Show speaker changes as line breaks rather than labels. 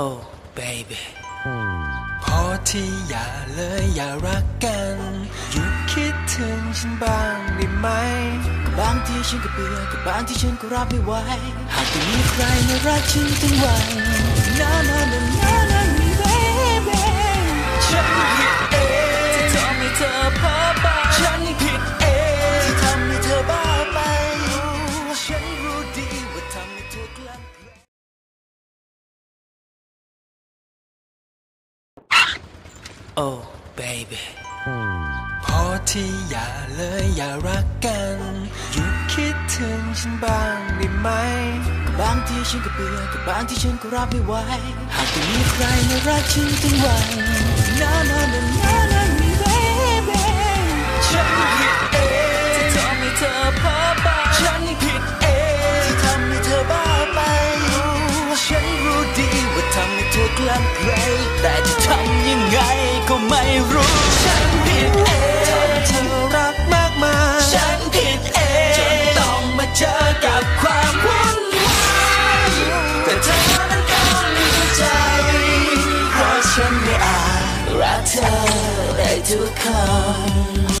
Oh baby
พอที่อย่าเลยอย่ารักกันหยุดคิดถึงฉันบ้างได้ไหม
บางทีฉันก็เบื่อแต่บางที่ฉันก็รับไม่ไหวหากจะมีใครมารักฉันทั้งวัน No no no no no baby Oh baby
พอที่อย่าเลยอย่ารักกันหยุดคิดถึงฉันบ้างได้ไหม
บางทีฉันก็เบื่อแต่บางที่ฉันก็รับไม่ไหวหากจะมีใครมารักฉันทั้งวัน No no no no no baby
ฉันผิดเอง
ที่ทำให้เธอเพ้อไป
ฉันผิดเอง
ที่ทำให้เธอบ้าไป
ฉันรู้ดีว่าทำให้เธอกลั้นไกล
แก็ไม่รู้
ฉันผิดเองเธอรักมากมาย
ฉันผิดเอง
จนต้องมาเจอกับความวุ่นวายแต่เธอนั้นก็มีใจ
เพราะฉันไม่อาจรักเธอได้ทุกคำ